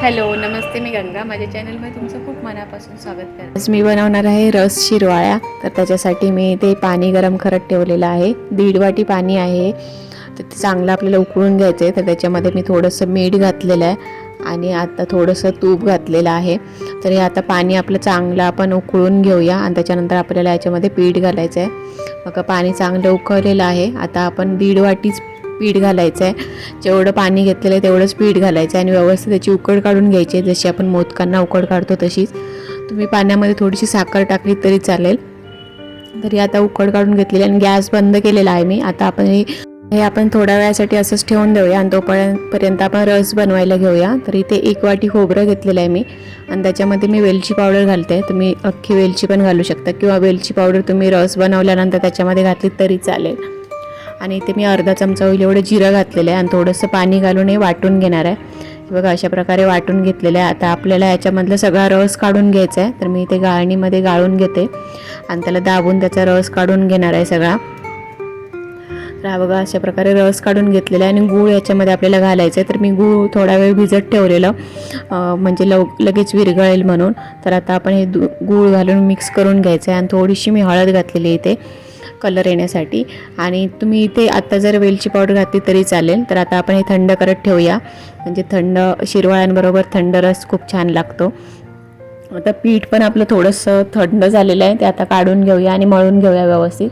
Hello नमस्ते मी गंगा. माझ्या चॅनलमध्ये तुमचं खूप मनापासून स्वागत करते. आज मी बनवणार आहे रस शिरवाळ्या तर त्याच्यासाठी मी ते पाणी गरम करत ठेवलेलं आहे. दीड वाटी पाणी आहे. तर ते चांगलं आपल्याला उकळून घ्यायचं आहे. तर त्याच्यामध्ये मी थोडंसं मीठ घातलेलं आहे आणि आता थोडंसं तूप घातलेलं आहे. तर हे आता पाणी आपलं चांगलं आपण उकळून घेऊया आणि त्याच्यानंतर आपल्याला याच्यामध्ये पीठ घालायचं आहे. मग पाणी चांगलं उकळलेलं आहे. आता आपण दीड वाटीच पीठ घालायचं आहे जेवढं पाणी घेतलेलं आहे तेवढंच पीठ घालायचं आहे आणि व्यवस्थित त्याची उकड काढून घ्यायची आहे. जशी आपण मोदकांना उकड काढतो तशीच. तुम्ही पाण्यामध्ये थोडीशी साखर टाकली तरी चालेल. तरी आता उकड काढून घेतलेली आणि गॅस बंद केलेला आहे मी. आता आपण हे हे आपण थोड्या वेळासाठी असंच ठेवून देऊया आणि तोपर्यंत आपण रस बनवायला घेऊया. तर इथे एक वाटी खोबरं घेतलेलं आहे मी. आणि त्याच्यामध्ये मी वेलची पावडर घालते. तुम्ही अख्खी वेलची पण घालू शकता. किंवा वेलची पावडर तुम्ही रस बनवल्यानंतर त्याच्यामध्ये घातली तरी चालेल. आणि इथे मी अर्धा चमचा होईल एवढं जिरं घातलेलं आहे आणि थोडंसं पाणी घालून हे वाटून घेणार आहे. बघा अशा प्रकारे वाटून घेतलेलं आहे. आता आपल्याला याच्यामधला सगळा रस काढून घ्यायचा आहे. तर मी इथे गाळणीमध्ये गाळून घेते. आणि त्याला दाबून त्याचा रस काढून घेणार आहे सगळा. तर हा बघा अशा प्रकारे रस काढून घेतलेला आहे आणि गूळ याच्यामध्ये आपल्याला घालायचं आहे. तर मी गूळ थोडा वेळ भिजत ठेवलेलं. म्हणजे लव लगेच विरघळेल म्हणून. तर आता आपण हे गूळ घालून मिक्स करून घ्यायचं आहे. आणि थोडीशी मी हळद घातलेली आहे इथे. कलर येण्यासाठी. आणि तुम्ही इथे आत्ता जर वेलची पावडर घातली तरी चालेल. तर आता आपण हे थंड करत ठेवूया. म्हणजे थंड शिरवाळ्यांबरोबर थंड रस खूप छान लागतो. आता पीठ पण आपलं थोडंसं थंड झालेलं आहे. ते आता काढून घेऊया आणि मळून घेऊया व्यवस्थित.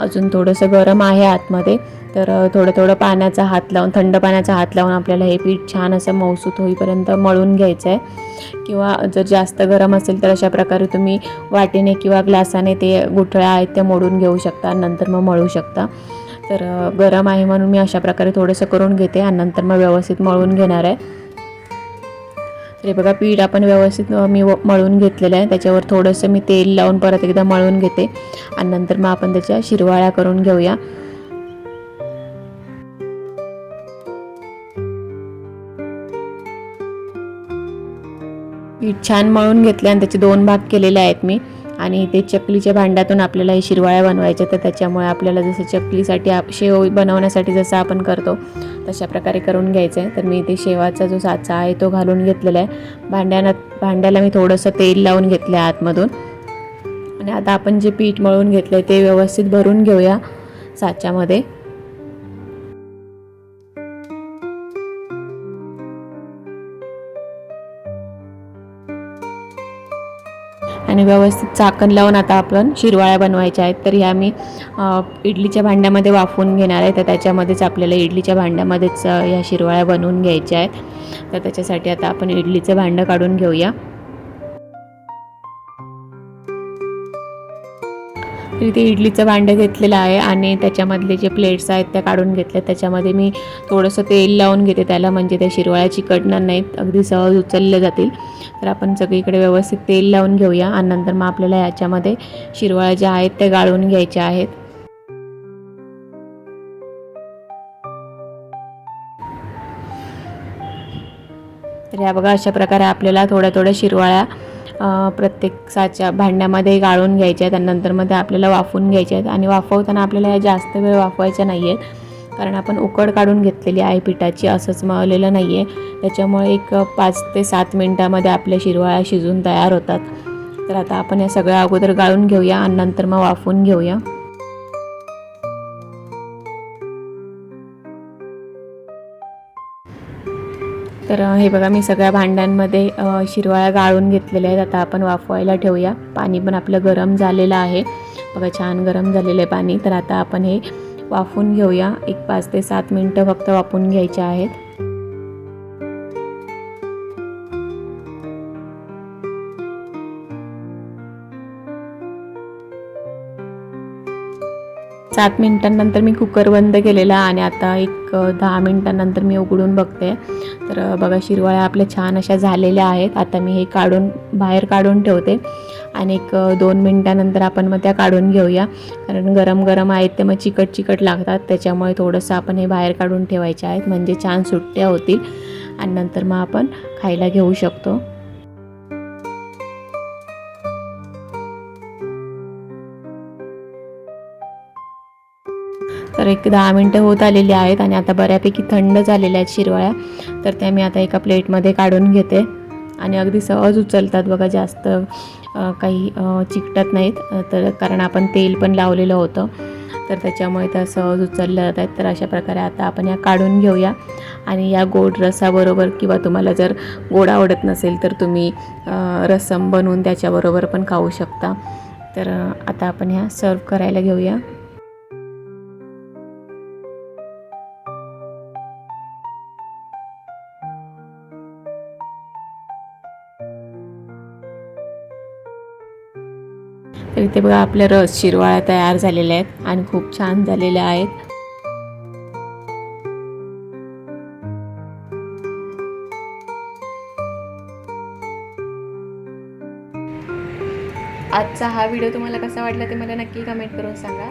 अजून थोडंसं गरम आहे आतमध्ये. तर थोडं थोडं पाण्याचा हात लावून थंड पाण्याचा हात लावून आपल्याला हे पीठ छान असं मौसूत होईपर्यंत मळून घ्यायचं आहे किंवा जर जास्त गरम असेल तर अशा प्रकारे तुम्ही वाटीने किंवा ग्लासाने ते गुठळ्या आहेत त्या मोडून घेऊ शकता नंतर मग मळू शकता. तर गरम आहे म्हणून मी अशा प्रकारे थोडंसं करून घेते आणि नंतर मग व्यवस्थित मळून घेणार आहे. तर हे बघा पीठ आपण व्यवस्थित मी व- मळून घेतलेलं आहे. त्याच्यावर थोडंसं मी तेल लावून परत एकदा मळून घेते. आणि नंतर मग आपण त्याच्या शिरवाळ्या करून घेऊया. पीठ छान मळून घेतलं आणि त्याचे दोन भाग केलेले आहेत मी. आणि ते चकलीच्या भांड्यातून आपल्याला हे शिरवाळ्या बनवायच्या तर त्याच्यामुळे आपल्याला जसं चकलीसाठी आप शेव बनवण्यासाठी जसं आपण करतो तशा प्रकारे करून घ्यायचं आहे. तर मी इथे शेवाचा जो साचा आहे तो घालून घेतलेला आहे. भांड्यानं भांड्याला मी थोडंसं तेल लावून घेतलं आहे आतमधून. आणि आता आपण जे पीठ मळून घेतलं आहे ते व्यवस्थित भरून घेऊया साच्यामध्ये. आणि व्यवस्थित चाकण लावून आता आपण शिरवाळ्या बनवायच्या आहेत. तर ह्या मी इडलीच्या भांड्यामध्ये वाफवून घेणार आहे. तर त्याच्यामध्येच आपल्याला इडलीच्या भांड्यामध्येच ह्या शिरवाळ्या बनवून घ्यायच्या आहेत. तर त्याच्यासाठी आता आपण इडलीचं भांडं काढून घेऊया. इथे इडलीचं भांडं घेतलेलं आहे आणि त्याच्यामधले जे प्लेट्स आहेत त्या काढून घेतल्या. त्याच्यामध्ये मी थोडंसं तेल लावून घेते त्याला म्हणजे त्या शिरवाळ्या चिकटणार नाहीत. अगदी सहज उचलल्या जातील. तर आपण सगळीकडे व्यवस्थित तेल लावून घेऊया आणि नंतर मग आपल्याला याच्यामध्ये शिरवाळ्या ज्या आहेत त्या गाळून घ्यायच्या आहेत. तर या बघा अशा प्रकारे आपल्याला थोड्या थोड्या शिरवाळ्या प्रत्येक साच्या भांड्यामध्ये गाळून घ्यायच्या आहेत आणि नंतरमध्ये आपल्याला वाफवून घ्यायच्या आहेत. आणि वाफवताना आपल्याला या जास्त वेळ वाफवायच्या नाही आहेत कारण आपण उकड काढून घेतलेली आहे पिठाची असंच मळलेलं नाही आहे त्याच्यामुळे एक पाच ते सात मिनटामध्ये आपल्या शिरवाळ्या शिजून तयार होतात. तर आता आपण या सगळ्या अगोदर गाळून घेऊया आणि नंतर मग वाफवून घेऊया. तर हे बघा मी सगळ्या भांड्यांमध्ये शिरवाळ्या गाळून घेतलेल्या आहेत. आता आपण वाफवायला ठेवूया. पाणी पण आपलं गरम झालेलं आहे. बघा छान गरम झालेलं आहे पाणी. तर आता आपण हे वाफून घेऊया. एक पाच ते सात मिनटं फक्त वाफून घ्यायचे आहेत. सात मिनटांनंतर मी कुकर बंद केलेला आणि आता एक दहा मिनटांनंतर मी उघडून बघते. तर बघा शिरवाळ्या आपल्या छान अशा झालेल्या आहेत. आता मी हे काढून बाहेर काढून ठेवते. आणि एक दोन मिनटानंतर आपण मग त्या काढून घेऊया. कारण गरम गरम आहेत ते मग चिकट चिकट लागतात. त्याच्यामुळे थोडंसं आपण हे बाहेर काढून ठेवायचे आहेत. म्हणजे छान सुट्ट्या होतील. आणि नंतर मग आपण खायला घेऊ शकतो. तर तर एक दहा मिनटं होत आलेली आहेत आणि आता बऱ्यापैकी थंड झालेल्या आहेत शिरवाळ्या. तर त्या मी आता एका प्लेटमध्ये काढून घेते. आणि अगदी सहज उचलतात बघा जास्त काही चिकटत नाहीत. तर कारण आपण तेल पण लावलेलं होतं. तर त्याच्यामुळे त्या सहज उचलल्या जात आहेत तर अशा प्रकारे आता आपण या काढून घेऊया. आणि या गोड रसाबरोबर किंवा तुम्हाला जर गोड आवडत नसेल तर तुम्ही रसम बनवून त्याच्याबरोबर पण खाऊ शकता. तर आता आपण ह्या सर्व करायला घेऊया. तर इथे बघा आपल्या रस शिरवाळ्या तयार झालेल्या आहेत आणि खूप छान झालेल्या आहेत. आजचा हा व्हिडिओ तुम्हाला कसा वाटला ते मला नक्की कमेंट करून सांगा.